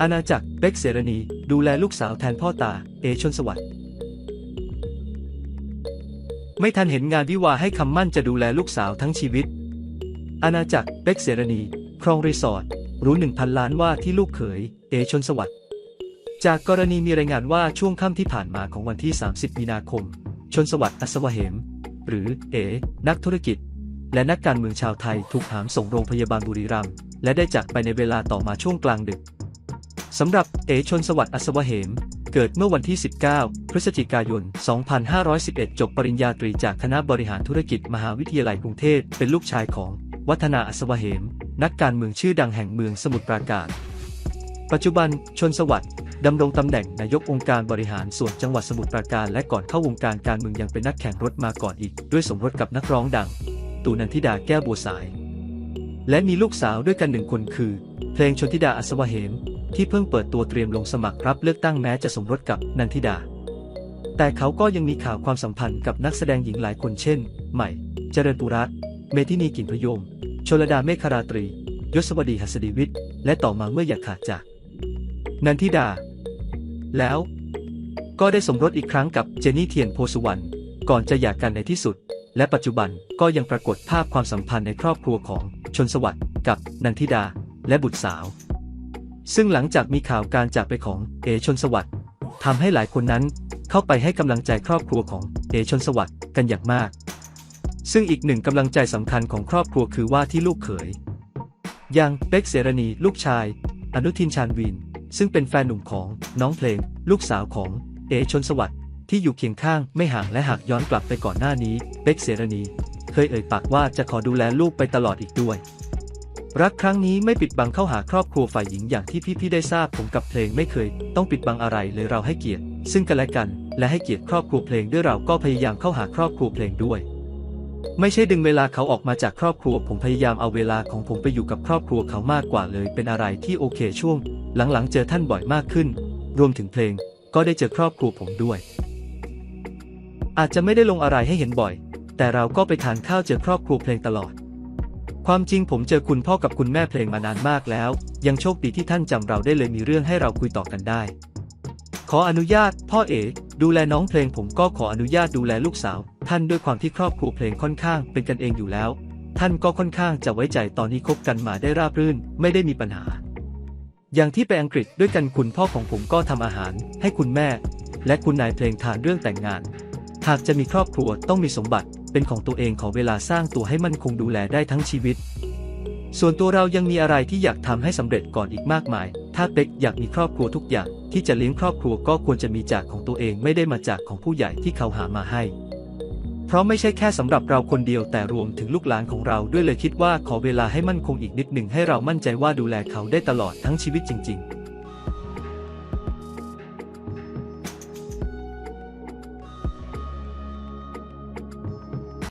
อาณาจักรเบ็กเสรณีดูแลลูกสาวแทนพ่อตา เอชนสวัสดิ์ไม่ทันเห็นงานวิวาให้คำมั่นจะดูแลลูกสาวทั้งชีวิต อาณาจักรเบ็กเสรณี ครองรีสอร์ทรู้หนึ่งพันล้านว่าที่ลูกเขย เอชนสวัสดิ์จากกรณีมีรายงานว่าช่วงค่ำที่ผ่านมาของวันที่ 30 มีนาคม ชนสวัสดิ์อัศวเหม หรือเอ นักธุรกิจ และนักการเมืองชาวไทยถูกหามส่งโรงพยาบาลบุรีรัมย์และได้จากไปในเวลาต่อมาช่วงกลางดึก สำหรับเอชนสวัสดิ์อัศวเหม เกิดเมื่อวันที่ 19 พฤศจิกายน 2511 จบปริญญาตรีจากคณะบริหารธุรกิจมหาวิทยาลัยกรุงเทพ เป็นลูกชายของ วัฒนาอัศวเหม นักการเมืองชื่อดังแห่งเมืองสมุทรปราการ ปัจจุบันชนสวัสดิ์ดำรงตำแหน่งนายกองค์การบริหารส่วนจังหวัดสมุทรปราการ และก่อนเข้าวงการการเมืองยังเป็นนักแข่งรถมาก่อนอีก ด้วยสมรสกับนักร้องดัง ตูนันทิดาแก้วบัวสาย และมีลูกสาวด้วยกันหนึ่งคนคือ เพลงชนทิดาอัศวเหม ที่เพิ่งเปิดตัวเตรียมลงสมัครรับเลือกตั้งแม้จะสมรสกับนันทิดา แต่เขาก็ยังมีข่าวความสัมพันธ์กับนักแสดงหญิงหลายคนเช่น ใหม่ เจริญปุรัตเมธินีกิ่นพยม ชลดาเมฆราตรี ยศวดีหัสดีวิทย์ และต่อมาเมื่ออย่าขาดจาก นันทิดา แล้วก็ได้สมรสอีกครั้งกับเจนนี่เทียนโพสุวรรณก่อนจะหย่ากกันในที่สุด และปัจจุบันก็ยังปรากฏภาพความสัมพันธ์ในครอบครัวของชนสวัสดิ์กับนันทิดา และบุตรสาว ซึ่งหลังจากมีข่าวการจากไปของเอชนสวัสดิ์ทำให้หลายคนนั้นเข้าไปให้กำลังใจครอบครัวของเอชนสวัสดิ์กันอย่างมาก ซึ่งอีกหนึ่งกำลังใจสำคัญของครอบครัวคือว่าที่ลูกเขยยังเป็กเสรณีลูกชาย อนุทินชาญวีนซึ่งเป็นแฟนหนุ่มของน้องเพลง ลูกสาวของเอชนสวัสดิ์ที่อยู่เคียงข้างไม่ห่างและหากย้อนกลับไปก่อนหน้านี้เป็กเสรณี เคยเอ่ยปากว่าจะขอดูแลลูกไปตลอดอีกด้วย รักครั้งนี้ไม่ปิดบังเข้าหาครอบครัวฝ่ายหญิงอย่างที่พี่ๆได้ทราบผมกับเพลงไม่เคย ต้องปิดบังอะไรเลยเราให้เกียรติ ซึ่งกันและกัน และให้เกียรติครอบครัวเพลงด้วยเราก็พยายามเข้าหาครอบครัวเพลงด้วย ไม่ใช่ดึงเวลาเขาออกมาจากครอบครัว ผมพยายามเอาเวลาของผมไปอยู่กับครอบครัวเขามากกว่าเลย เป็นอะไรที่โอเคช่วง หลังๆ เจอท่านบ่อยมากขึ้น รวมถึงเพลง ก็ได้เจอครอบครัวผมด้วย อาจจะไม่ได้ลงอะไรให้เห็นบ่อย แต่เราก็ไปทานข้าวเจอครอบครัวเพลงตลอด ความจริงผมเจอคุณพ่อกับคุณแม่เพลงมานานมากแล้ว ยังโชคดีที่ท่านจำเราได้เลยมีเรื่องให้เราคุยต่อกันได้ ขออนุญาต พ่อเอ๋ดูแลน้องเพลงผมก็ขออนุญาตดูแลลูกสาว ท่านด้วยความที่ครอบครัวเพลงค่อนข้างเป็นกันเองอยู่แล้ว ท่านก็ค่อนข้างจะไว้ใจตอนนี้คบกันมาได้ราบรื่น ไม่ได้มีปัญหา อย่างที่ไปอังกฤษด้วยกันคุณพ่อของผมก็ทำอาหาร ให้คุณแม่ และคุณนายเพลงทานเรื่องแต่งงาน หากจะมีครอบครัวต้องมีสมบัติ เป็นของตัวเองขอเวลาสร้างตัวให้มั่นคงดูแลได้ทั้งชีวิต ส่วนตัวเรายังมีอะไรที่อยากทำให้สำเร็จก่อนอีกมากมาย ถ้าเป็กอยากมีครอบครัวทุกอย่าง ที่จะเลี้ยงครอบครัวก็ควรจะมีจากของตัวเองไม่ได้มาจากของผู้ใหญ่ที่เขาหามาให้ เพราะไม่ใช่แค่สำหรับเราคนเดียวแต่รวมถึงลูกหลานของเราด้วยเลยคิดว่าขอเวลาให้มั่นคงอีกนิดหนึ่งให้เรามั่นใจว่าดูแลเขาได้ตลอดทั้งชีวิตจริง ๆ